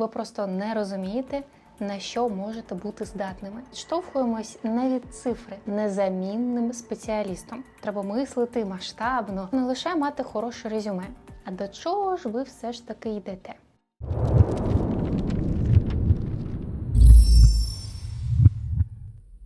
Ви просто не розумієте, на що можете бути здатними. Штовхуємось не від цифри, незамінним спеціалістом. Треба мислити масштабно, не лише мати хороше резюме. А до чого ж ви все ж таки йдете?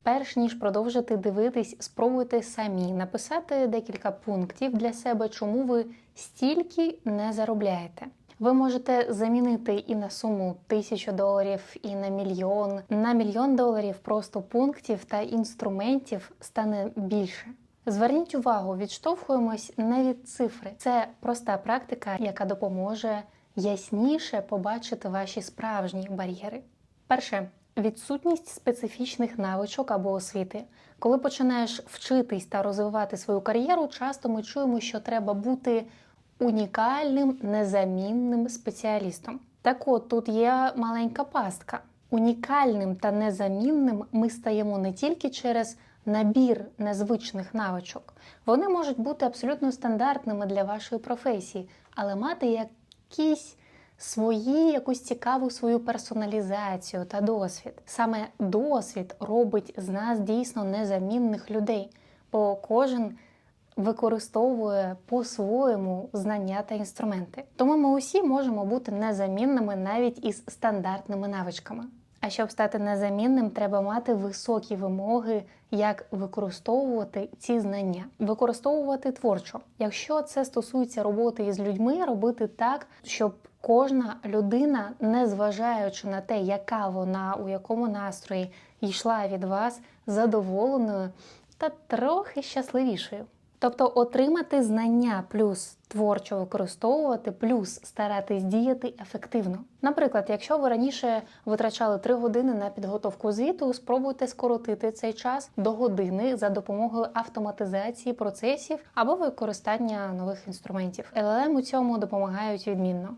Перш ніж продовжити дивитись, спробуйте самі написати декілька пунктів для себе, чому ви стільки не заробляєте. Ви можете замінити і на суму тисячу доларів, і на мільйон. На мільйон доларів просто пунктів та інструментів стане більше. Зверніть увагу, відштовхуємось не від цифри. Це проста практика, яка допоможе ясніше побачити ваші справжні бар'єри. Перше відсутність специфічних навичок або освіти. Коли починаєш вчитись та розвивати свою кар'єру, часто ми чуємо, що треба бути унікальним, незамінним спеціалістом. Так от тут є маленька пастка. Унікальним та незамінним ми стаємо не тільки через набір незвичних навичок. Вони можуть бути абсолютно стандартними для вашої професії, але мати якісь свої, якусь цікаву свою персоналізацію та досвід. Саме досвід робить з нас дійсно незамінних людей, бо кожен використовує по-своєму знання та інструменти. Тому ми усі можемо бути незамінними навіть із стандартними навичками. А щоб стати незамінним, треба мати високі вимоги, як використовувати ці знання, використовувати творчо. Якщо це стосується роботи із людьми, робити так, щоб кожна людина, не зважаючи на те, яка вона, у якому настрої йшла від вас задоволеною та трохи щасливішою. Тобто отримати знання плюс творчо використовувати, плюс старатись діяти ефективно. Наприклад, якщо ви раніше витрачали 3 години на підготовку звіту, спробуйте скоротити цей час до години за допомогою автоматизації процесів або використання нових інструментів. LLM у цьому допомагають відмінно.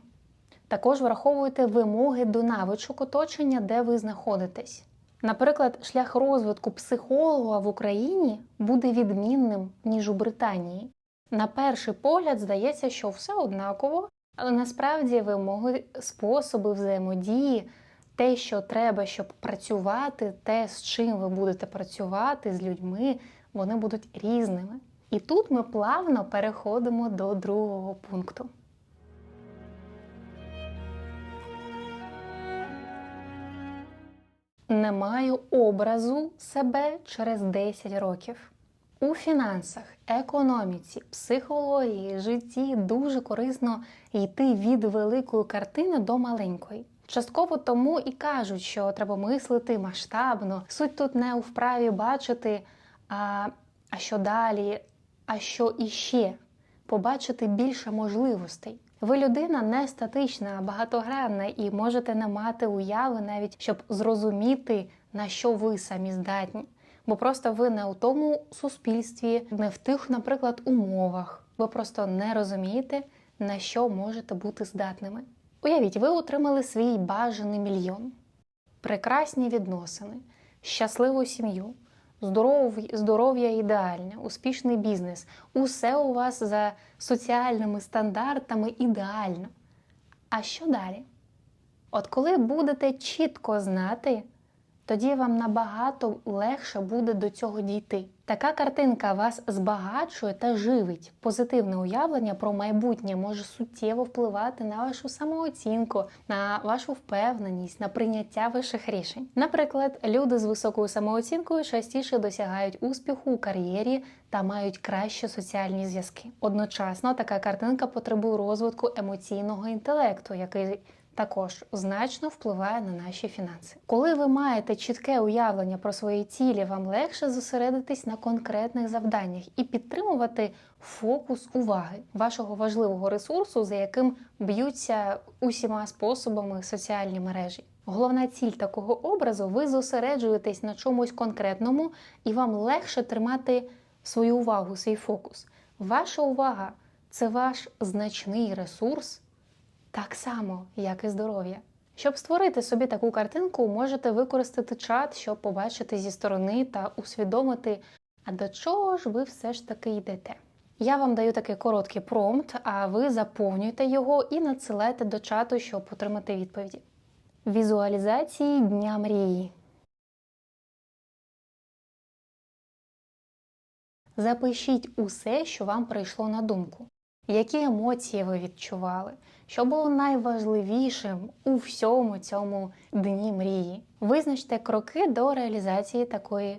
Також враховуйте вимоги до навичок оточення, де ви знаходитесь. Наприклад, шлях розвитку психолога в Україні буде відмінним, ніж у Британії. На перший погляд здається, що все однаково, але насправді вимоги, способи взаємодії, те, що треба, щоб працювати, те, з чим ви будете працювати з людьми, вони будуть різними. І тут ми плавно переходимо до другого пункту. Не маю образу себе через 10 років. У фінансах, економіці, психології, житті дуже корисно йти від великої картини до маленької. Частково тому і кажуть, що треба мислити масштабно. Суть тут не у вправі бачити, а, а що далі, а що іще, побачити більше можливостей. Ви людина не статична, а багатогранна, і можете не мати уяви навіть, щоб зрозуміти, на що ви самі здатні. Бо просто ви не у тому суспільстві, не в тих, наприклад, умовах. Ви просто не розумієте, на що можете бути здатними. Уявіть, ви отримали свій бажаний мільйон, прекрасні відносини, щасливу сім'ю. Здоров'я ідеальне, успішний бізнес. Усе у вас за соціальними стандартами ідеально. А що далі? От коли будете чітко знати, тоді вам набагато легше буде до цього дійти. Така картинка вас збагачує та живить. Позитивне уявлення про майбутнє може суттєво впливати на вашу самооцінку, на вашу впевненість, на прийняття ваших рішень. Наприклад, люди з високою самооцінкою частіше досягають успіху у кар'єрі та мають кращі соціальні зв'язки. Одночасно така картинка потребує розвитку емоційного інтелекту, який також значно впливає на наші фінанси. Коли ви маєте чітке уявлення про свої цілі, вам легше зосередитись на конкретних завданнях і підтримувати фокус уваги вашого важливого ресурсу, за яким б'ються усіма способами соціальні мережі. Головна ціль такого образу ви зосереджуєтесь на чомусь конкретному, і вам легше тримати свою увагу, свій фокус. Ваша увага це ваш значний ресурс так само, як і здоров'я. Щоб створити собі таку картинку, можете використати чат, щоб побачити зі сторони та усвідомити, а до чого ж ви все ж таки йдете. Я вам даю такий короткий промпт, а ви заповнюєте його і надсилаєте до чату, щоб отримати відповіді. візуалізації дня мрії. Запишіть усе, що вам прийшло на думку. Які емоції ви відчували? Що було найважливішим у всьому цьому дні мрії? Визначте кроки до реалізації такої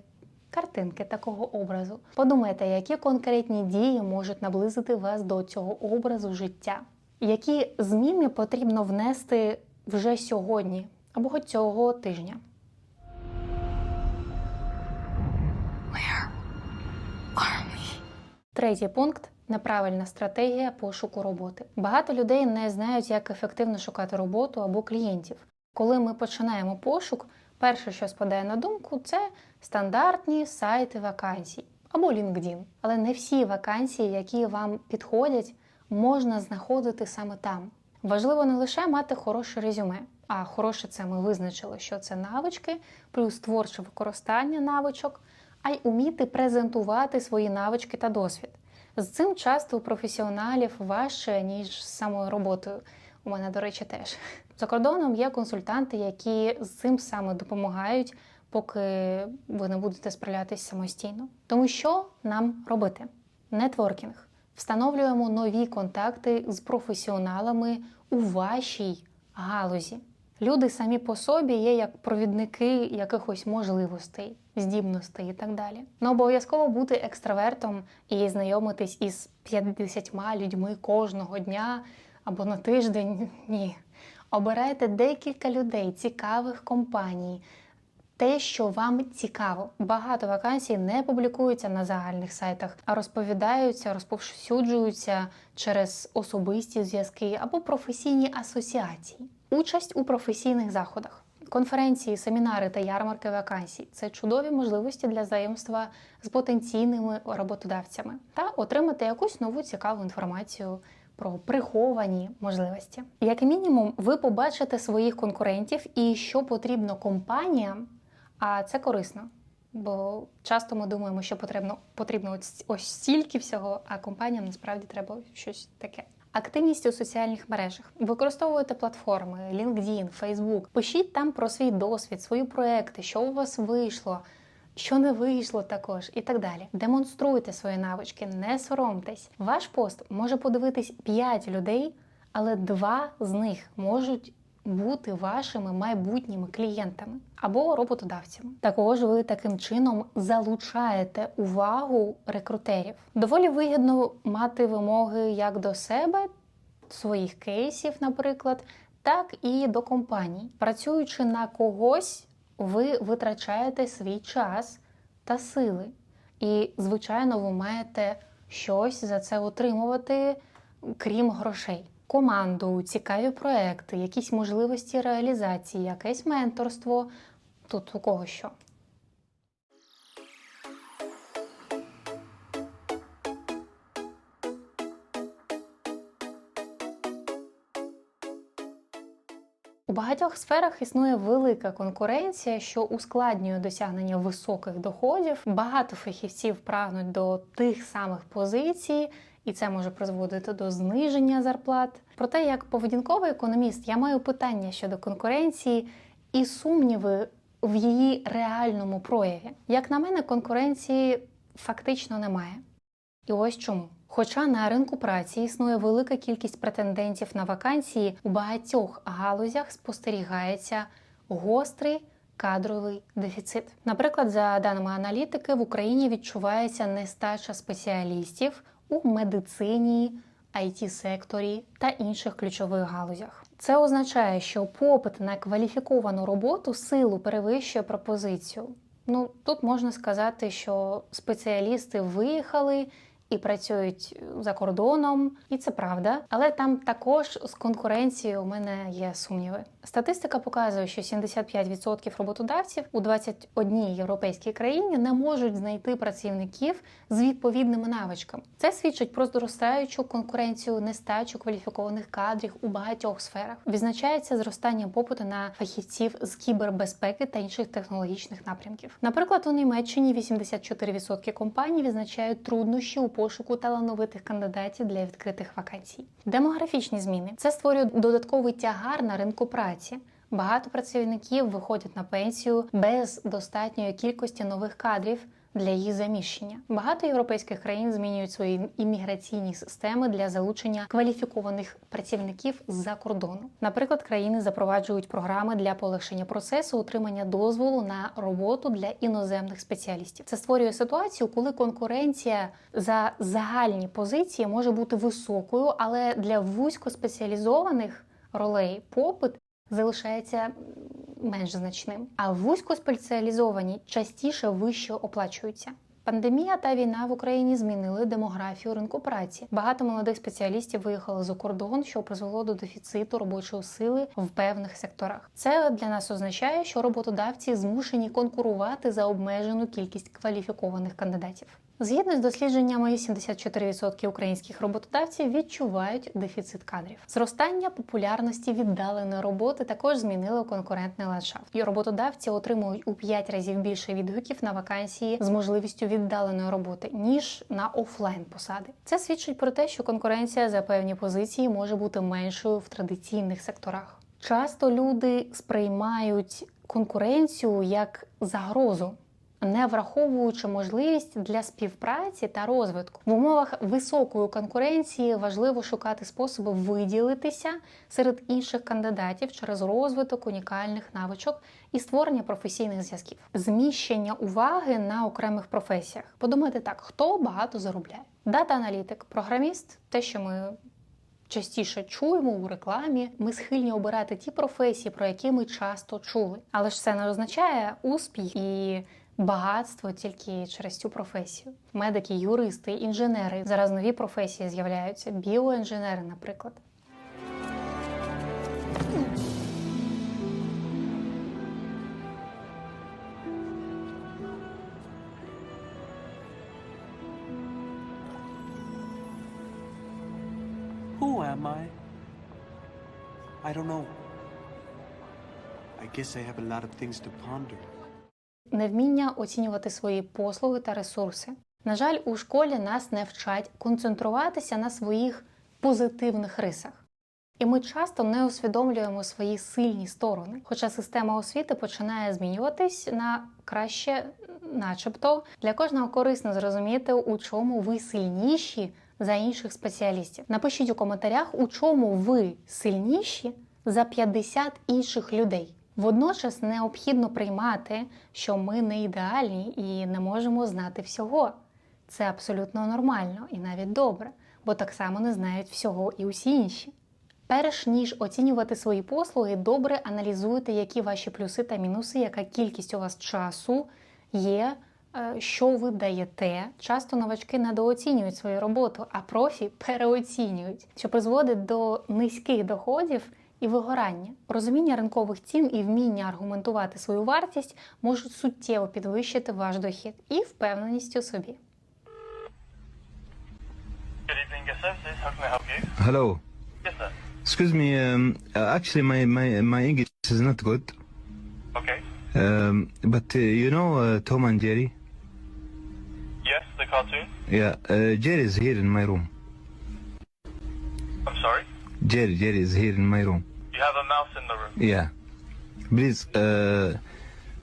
картинки, такого образу. Подумайте, які конкретні дії можуть наблизити вас до цього образу життя. Які зміни потрібно внести вже сьогодні або цього тижня? Третій пункт неправильна стратегія пошуку роботи. Багато людей не знають, як ефективно шукати роботу або клієнтів. Коли ми починаємо пошук, перше, що спадає на думку, це стандартні сайти вакансій або LinkedIn. Але не всі вакансії, які вам підходять, можна знаходити саме там. Важливо не лише мати хороше резюме, а хороше це ми визначили, що це навички, плюс творче використання навичок, а й уміти презентувати свої навички та досвід. З цим часто у професіоналів важче, ніж з самою роботою. У мене, до речі, теж. За кордоном є консультанти, які з цим саме допомагають, поки ви не будете справлятися самостійно. Тому що нам робити? Нетворкінг. Встановлюємо нові контакти з професіоналами у вашій галузі. Люди самі по собі є як провідники якихось можливостей, здібностей і так далі. Не обов'язково бути екстравертом і знайомитись із 50 людьми кожного дня або на тиждень. Ні. Обирайте декілька людей, цікавих компаній. Те, що вам цікаво, багато вакансій не публікуються на загальних сайтах, а розповідаються, розповсюджуються через особисті зв'язки або професійні асоціації. Участь у професійних заходах, конференції, семінари та ярмарки вакансій це чудові можливості для знайомства з потенційними роботодавцями та отримати якусь нову цікаву інформацію про приховані можливості. Як мінімум, ви побачите своїх конкурентів і що потрібно компаніям, а це корисно. Бо часто ми думаємо, що потрібно потрібно ось, стільки всього, а компаніям насправді треба щось таке. Активність у соціальних мережах. Використовуйте платформи LinkedIn, Facebook. Пишіть там про свій досвід, свої проекти, що у вас вийшло, що не вийшло також, і так далі. Демонструйте свої навички, не соромтесь. Ваш пост може подивитись 5 людей, але два з них можуть бути вашими майбутніми клієнтами або роботодавцями. Також ви таким чином залучаєте увагу рекрутерів. Доволі вигідно мати вимоги як до себе, своїх кейсів, наприклад, так і до компаній. Працюючи на когось, ви витрачаєте свій час та сили. І, звичайно, ви маєте щось за це отримувати, крім грошей команду, цікаві проекти, якісь можливості реалізації, якесь менторство. Тут у кого що. Багатьох сферах існує велика конкуренція, що ускладнює досягнення високих доходів. Багато фахівців прагнуть до тих самих позицій, і це може призводити до зниження зарплат. Проте, як поведінковий економіст, я маю питання щодо конкуренції і сумніви в її реальному прояві. Як на мене, конкуренції фактично немає. І ось чому. Хоча на ринку праці існує велика кількість претендентів на вакансії, у багатьох галузях спостерігається гострий кадровий дефіцит. Наприклад, за даними аналітики, в Україні відчувається нестача спеціалістів у медицині, it секторі та інших ключових галузях. Це означає, що попит на кваліфіковану роботу силу перевищує пропозицію. Ну тут можна сказати, що спеціалісти виїхали і працюють за кордоном, і це правда. Але там також з конкуренцією у мене є сумніви. Статистика показує, що 75% роботодавців у 21 європейській країні не можуть знайти працівників з відповідними навичками. Це свідчить про зростаючу конкуренцію, нестачу кваліфікованих кадрів у багатьох сферах. Відзначається зростання попиту на фахівців з кібербезпеки та інших технологічних напрямків. Наприклад, у Німеччині 84% компаній відзначають труднощі у пошуку талановитих кандидатів для відкритих вакансій. Демографічні зміни це створює додатковий тягар на ринку праці. Багато працівників виходять на пенсію без достатньої кількості нових кадрів для їх заміщення. Багато європейських країн змінюють свої імміграційні системи для залучення кваліфікованих працівників з-за кордону. Наприклад, країни запроваджують програми для полегшення процесу отримання дозволу на роботу для іноземних спеціалістів. Це створює ситуацію, коли конкуренція за загальні позиції може бути високою, але для вузькоспеціалізованих ролей попит залишається менш значним. А вузькоспеціалізовані частіше вище оплачуються. Пандемія та війна в Україні змінили демографію ринку праці. Багато молодих спеціалістів виїхали за кордон, що призвело до дефіциту робочої сили в певних секторах. Це для нас означає, що роботодавці змушені конкурувати за обмежену кількість кваліфікованих кандидатів. Згідно з дослідженнями, 74% українських роботодавців відчувають дефіцит кадрів. Зростання популярності віддаленої роботи також змінило конкурентний ландшафт. І роботодавці отримують у 5 разів більше відгуків на вакансії з можливістю віддаленої роботи ніж на офлайн посади. Це свідчить про те, що конкуренція за певні позиції може бути меншою в традиційних секторах. Часто люди сприймають конкуренцію як загрозу не враховуючи можливість для співпраці та розвитку. В умовах високої конкуренції важливо шукати способи виділитися серед інших кандидатів через розвиток унікальних навичок і створення професійних зв'язків, зміщення уваги на окремих професіях. Подумайте так, хто багато заробляє? Дата-аналітик, програміст, те, що ми. Частіше чуємо у рекламі, ми схильні обирати ті професії, про які ми часто чули. Але ж це не означає успіх і багатство тільки через цю професію. Медики, юристи, інженери. Зараз нові професії з'являються. Біоінженери, наприклад. Who am I? I don't know. I guess I have a lot of things to ponder. Невміння оцінювати свої послуги та ресурси. На жаль, у школі нас не вчать концентруватися на своїх позитивних рисах. І ми часто не усвідомлюємо свої сильні сторони. Хоча система освіти починає змінюватись на краще, начебто, для кожного корисно зрозуміти, у чому ви сильніші за інших спеціалістів. Напишіть у коментарях, у чому ви сильніші за 50 інших людей. Водночас необхідно приймати, що ми не ідеальні і не можемо знати всього. Це абсолютно нормально і навіть добре, бо так само не знають всього і усі інші. Перш ніж оцінювати свої послуги, добре аналізуйте, які ваші плюси та мінуси, яка кількість у вас часу є, е, що ви даєте. Часто новачки недооцінюють свою роботу, а профі переоцінюють, що призводить до низьких доходів і вигорання. Розуміння ринкових цін і вміння аргументувати свою вартість можуть суттєво підвищити ваш дохід і впевненість у собі. Hello. Yes, sir. Excuse me. Um, uh, actually, my, my my English is not good. Okay. Um, but uh, you know uh, Tom and Jerry. Yes, the cartoon. Yeah, uh, Jerry is here in my room. I'm sorry. Jerry, Jerry is here in my room. You have a mouse in the room. Yeah. Please uh,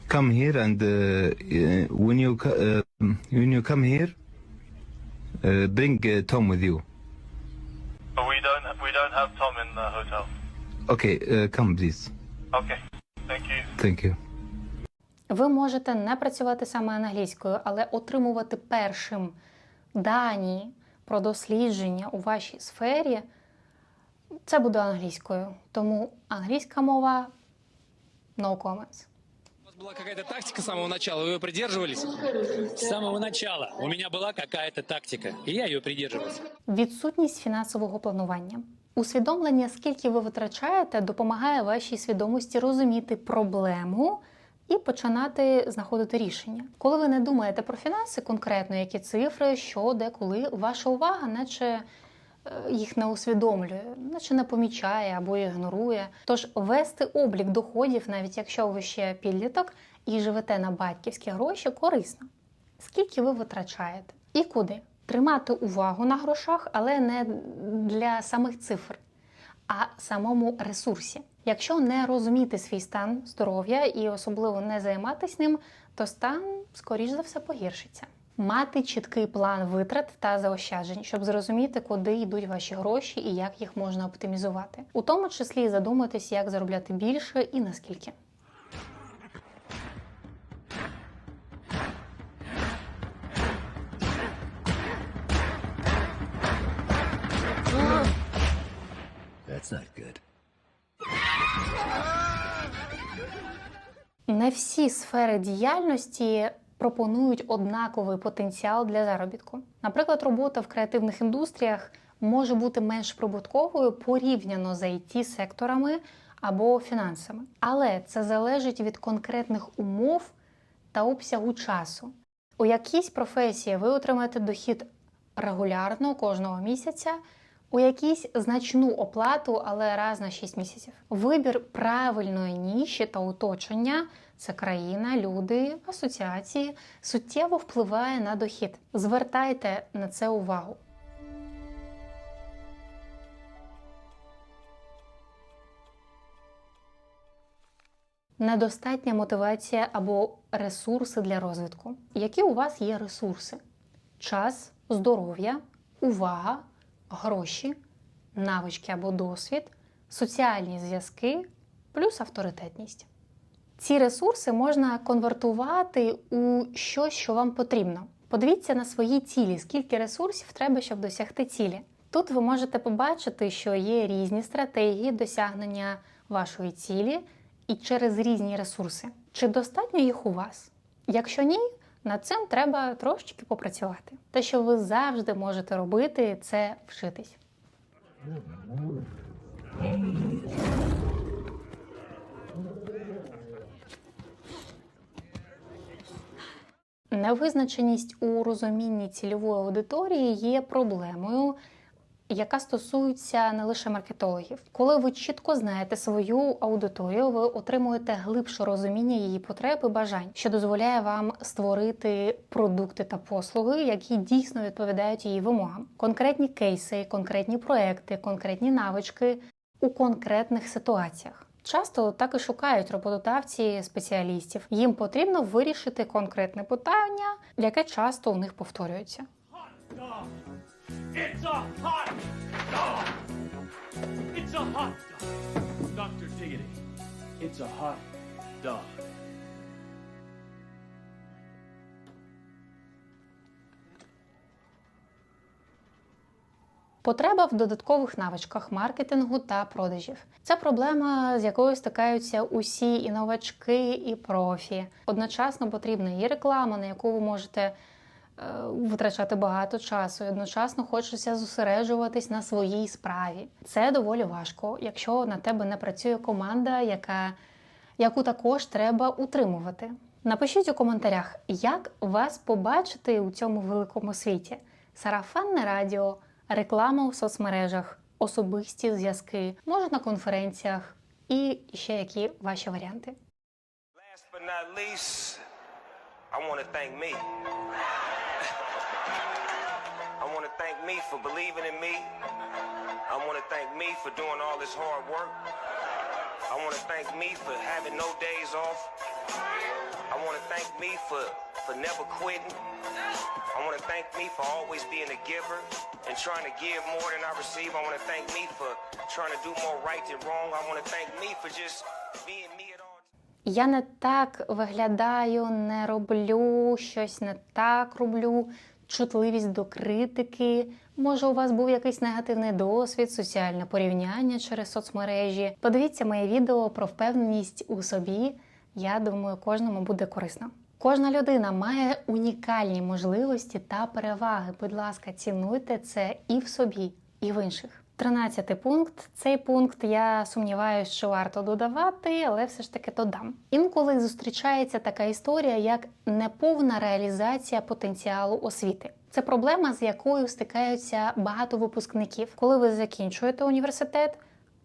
come here and uh, uh, when you uh, when you come here, uh, bring uh, Tom with you. But we don't we don't have Tom in the hotel. Okay, uh, come please. Okay. Thank you. Thank you. Ви можете не працювати саме англійською, але отримувати першим дані про дослідження у вашій сфері Це буде англійською. Тому англійська мова no comments. У вас была какая-то тактика с самого начала, вы ее придерживались? С самого начала у меня была какая-то тактика, и я ее придерживался. Відсутність фінансового планування. Усвідомлення, скільки ви витрачаєте, допомагає вашій свідомості розуміти проблему і починати знаходити рішення. Коли ви не думаєте про фінанси, конкретно які цифри, що, де, коли, ваша увага, наче е, їх не усвідомлює, наче не помічає або ігнорує. Тож вести облік доходів, навіть якщо ви ще підліток і живете на батьківські гроші, корисно. Скільки ви витрачаєте і куди? Тримати увагу на грошах, але не для самих цифр, а самому ресурсі. Якщо не розуміти свій стан здоров'я і особливо не займатися ним, то стан, скоріш за все, погіршиться. Мати чіткий план витрат та заощаджень, щоб зрозуміти, куди йдуть ваші гроші і як їх можна оптимізувати. У тому числі задуматись, як заробляти більше і наскільки. That's not good. Не всі сфери діяльності пропонують однаковий потенціал для заробітку. Наприклад, робота в креативних індустріях може бути менш прибутковою порівняно з it секторами або фінансами. Але це залежить від конкретних умов та обсягу часу. У якійсь професії ви отримаєте дохід регулярно кожного місяця, у якійсь значну оплату, але раз на 6 місяців. Вибір правильної ніші та оточення це країна, люди, асоціації суттєво впливає на дохід. Звертайте на це увагу. Недостатня мотивація або ресурси для розвитку. Які у вас є ресурси? Час, здоров'я, увага, гроші, навички або досвід, соціальні зв'язки, плюс авторитетність. Ці ресурси можна конвертувати у щось, що вам потрібно. Подивіться на свої цілі, скільки ресурсів треба, щоб досягти цілі. Тут ви можете побачити, що є різні стратегії досягнення вашої цілі і через різні ресурси. Чи достатньо їх у вас? Якщо ні, над цим треба трошечки попрацювати. Те, що ви завжди можете робити, це вчитись. Невизначеність у розумінні цільової аудиторії є проблемою, яка стосується не лише маркетологів. Коли ви чітко знаєте свою аудиторію, ви отримуєте глибше розуміння її потреб і бажань, що дозволяє вам створити продукти та послуги, які дійсно відповідають її вимогам. Конкретні кейси, конкретні проекти, конкретні навички у конкретних ситуаціях. Часто так і шукають роботодавці спеціалістів. Їм потрібно вирішити конкретне питання, яке часто у них повторюється. It's a hot dog! It's a hot dog! Dr. Diggity, it's a hot dog. Потреба в додаткових навичках маркетингу та продажів. Це проблема, з якою стикаються усі і новачки, і профі. Одночасно потрібна і реклама, на яку ви можете витрачати багато часу. І одночасно хочеться зосереджуватись на своїй справі. Це доволі важко, якщо на тебе не працює команда, яка, яку також треба утримувати. Напишіть у коментарях, як вас побачити у цьому великому світі. Сарафанне радіо, реклама у соцмережах, особисті зв'язки, може на конференціях і ще які ваші варіанти. Last but not least, I want to thank me. I want to thank me for believing in me. I want to thank me for doing all this hard work. I want to thank me for having no days off. I want to thank me for, for never quitting. I want to thank me for always being a giver and trying to give more than I receive. I want to thank me for trying to do more right than wrong. I want to thank me for just being me at all times. Я не так виглядаю, не роблю щось не так роблю. Чутливість до критики. Може, у вас був якийсь негативний досвід, соціальне порівняння через соцмережі. Подивіться моє відео про впевненість у собі. Я думаю, кожному буде корисно. Кожна людина має унікальні можливості та переваги. Будь ласка, цінуйте це і в собі, і в інших. Тринадцятий пункт. Цей пункт я сумніваюся, що варто додавати, але все ж таки додам. Інколи зустрічається така історія, як неповна реалізація потенціалу освіти. Це проблема, з якою стикаються багато випускників. Коли ви закінчуєте університет,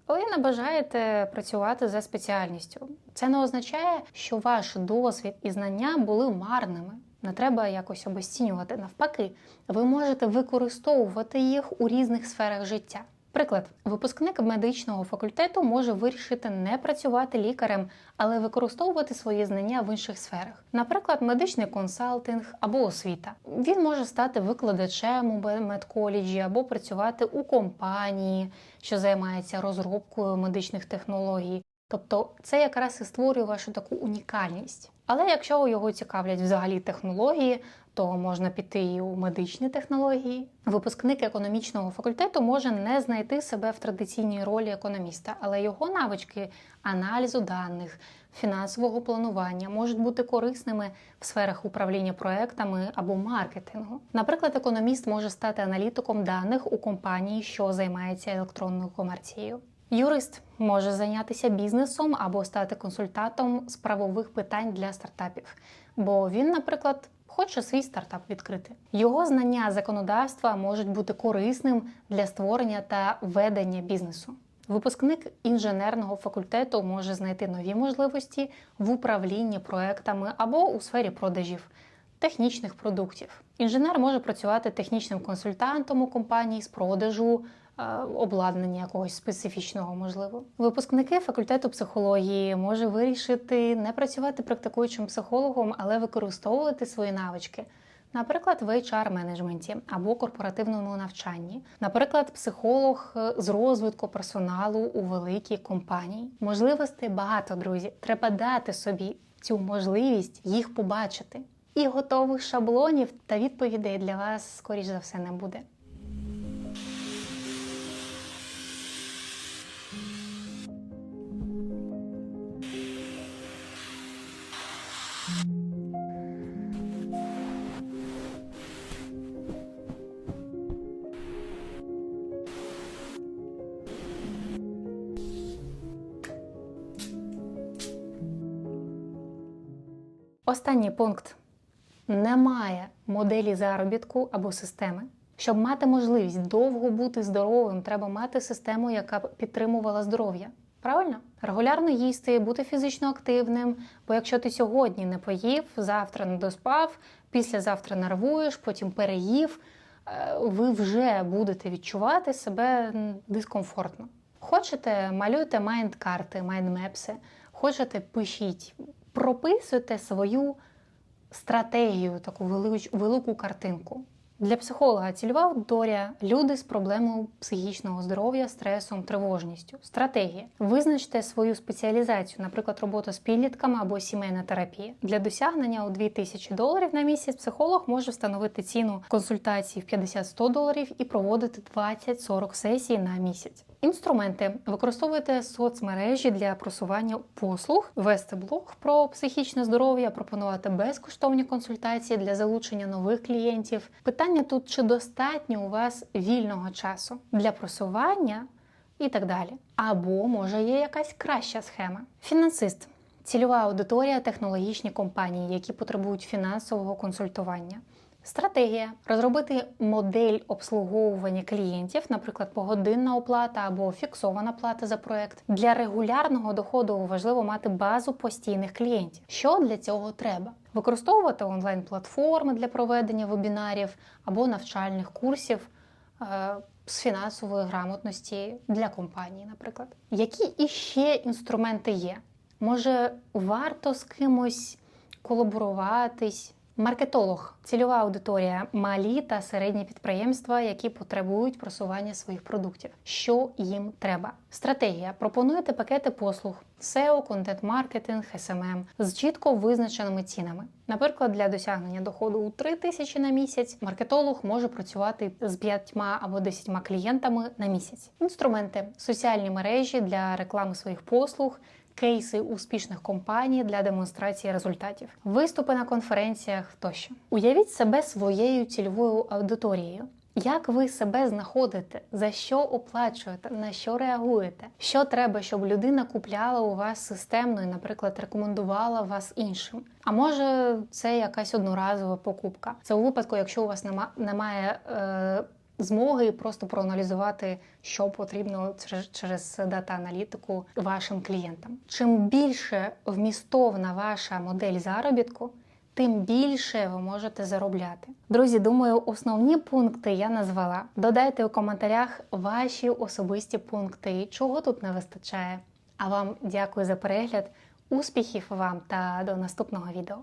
ви не бажаєте працювати за спеціальністю. Це не означає, що ваш досвід і знання були марними. Не треба якось обесцінювати. Навпаки, ви можете використовувати їх у різних сферах життя. Приклад, випускник медичного факультету може вирішити не працювати лікарем, але використовувати свої знання в інших сферах, наприклад, медичний консалтинг або освіта. Він може стати викладачем у медколеджі або працювати у компанії, що займається розробкою медичних технологій. Тобто це якраз і створює вашу таку унікальність. Але якщо його цікавлять взагалі технології, то можна піти і у медичні технології. Випускник економічного факультету може не знайти себе в традиційній ролі економіста, але його навички аналізу даних, фінансового планування можуть бути корисними в сферах управління проектами або маркетингу. Наприклад, економіст може стати аналітиком даних у компанії, що займається електронною комерцією. Юрист може зайнятися бізнесом або стати консультантом з правових питань для стартапів, бо він, наприклад, хоче свій стартап відкрити. Його знання законодавства можуть бути корисним для створення та ведення бізнесу. Випускник інженерного факультету може знайти нові можливості в управлінні проектами або у сфері продажів технічних продуктів. Інженер може працювати технічним консультантом у компанії з продажу е, обладнання якогось специфічного, можливо. Випускники факультету психології може вирішити не працювати практикуючим психологом, але використовувати свої навички. Наприклад, в HR-менеджменті або корпоративному навчанні, наприклад, психолог е, з розвитку персоналу у великій компанії. Можливостей багато, друзі. Треба дати собі цю можливість їх побачити. І готових шаблонів та відповідей для вас, скоріш за все, не буде. Останній пункт. Немає моделі заробітку або системи. Щоб мати можливість довго бути здоровим, треба мати систему, яка б підтримувала здоров'я. Правильно? Регулярно їсти, бути фізично активним. Бо якщо ти сьогодні не поїв, завтра не доспав, післязавтра нервуєш, потім переїв, е, ви вже будете відчувати себе дискомфортно. Хочете, малюйте майнд-карти, майнд-мепси, хочете, пишіть, прописуйте свою стратегію, таку велику картинку. Для психолога цільова аудиторія – люди з проблемою психічного здоров'я, стресом, тривожністю. Стратегія. Визначте свою спеціалізацію, наприклад, робота з підлітками або сімейна терапія. Для досягнення у 2000 доларів на місяць психолог може встановити ціну консультації в 50-100 доларів і проводити 20-40 сесій на місяць. Інструменти використовуйте соцмережі для просування послуг, вести блог про психічне здоров'я, пропонувати безкоштовні консультації для залучення нових клієнтів. Питання тут чи достатньо у вас вільного часу для просування і так далі. Або може є якась краща схема. Фінансист. Цільова аудиторія технологічні компанії, які потребують фінансового консультування. Стратегія розробити модель обслуговування клієнтів, наприклад, погодинна оплата або фіксована плата за проект. Для регулярного доходу важливо мати базу постійних клієнтів. Що для цього треба? Використовувати онлайн-платформи для проведення вебінарів або навчальних курсів е, з фінансової грамотності для компанії, наприклад. Які іще інструменти є? Може, варто з кимось колаборуватись? Маркетолог цільова аудиторія малі та середні підприємства, які потребують просування своїх продуктів. Що їм треба? Стратегія пропонуєте пакети послуг SEO, контент-маркетинг, SMM з чітко визначеними цінами. Наприклад, для досягнення доходу у 3 тисячі на місяць маркетолог може працювати з 5 або 10 клієнтами на місяць. Інструменти соціальні мережі для реклами своїх послуг кейси успішних компаній для демонстрації результатів, виступи на конференціях тощо. Уявіть себе своєю цільовою аудиторією. Як ви себе знаходите, за що оплачуєте, на що реагуєте? Що треба, щоб людина купляла у вас системно і, наприклад, рекомендувала вас іншим? А може, це якась одноразова покупка? Це у випадку, якщо у вас нема, немає е, змоги просто проаналізувати, що потрібно через, дата-аналітику вашим клієнтам. Чим більше вмістовна ваша модель заробітку, тим більше ви можете заробляти. Друзі, думаю, основні пункти я назвала. Додайте у коментарях ваші особисті пункти, чого тут не вистачає. А вам дякую за перегляд, успіхів вам та до наступного відео.